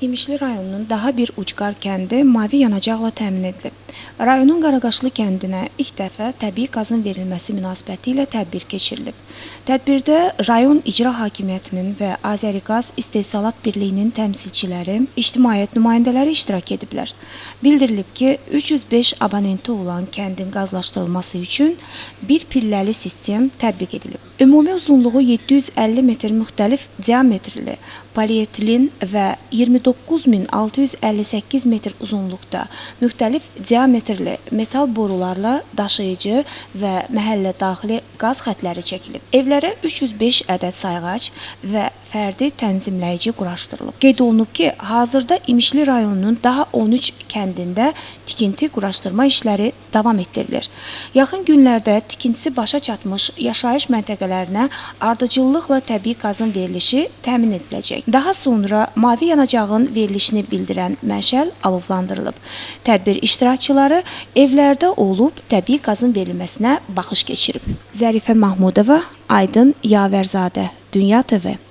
İmişli rayonunun daha bir ucqar kəndi mavi yanacaqla təmin edilib. Rayonun Qaraqaşlı kəndinə ilk dəfə təbii qazın verilməsi münasibətilə tədbir keçirilib. Tədbirdə rayon icra hakimiyyətinin və Azəriqaz İstehsalat Birliyinin təmsilçiləri, ictimaiyyət nümayəndələri iştirak ediblər. Bildirilib ki, 305 abonenti olan kəndin qazlaşdırılması üçün bir pilləli sistem tətbiq edilib. Ümumi uzunluğu 750 metr müxtəlif diametrli polietilin və 29658 metr uzunluqda müxtəlif diametrli metal borularla daşıyıcı və məhəllə daxili qaz xətləri çəkilib. Evlərə 305 ədəd sayğac və fərdi tənzimləyici quraşdırılıb. Qeyd olunub ki, hazırda İmişli rayonunun daha 13 kəndində tikinti quraşdırma işləri davam etdirilir. Yaxın günlərdə tikintisi başa çatmış yaşayış məntəqələrinə ardıcıllıqla təbii qazın verilişi təmin ediləcək. Daha sonra mavi yanacağın verilişini bildirən məşəl alovlandırılıb. Tədbir iştirakçıları evlərdə olub təbii qazın verilməsinə baxış keçirib. Zərifə Mahmudova, Aydın Yavərzadə, Dünya TV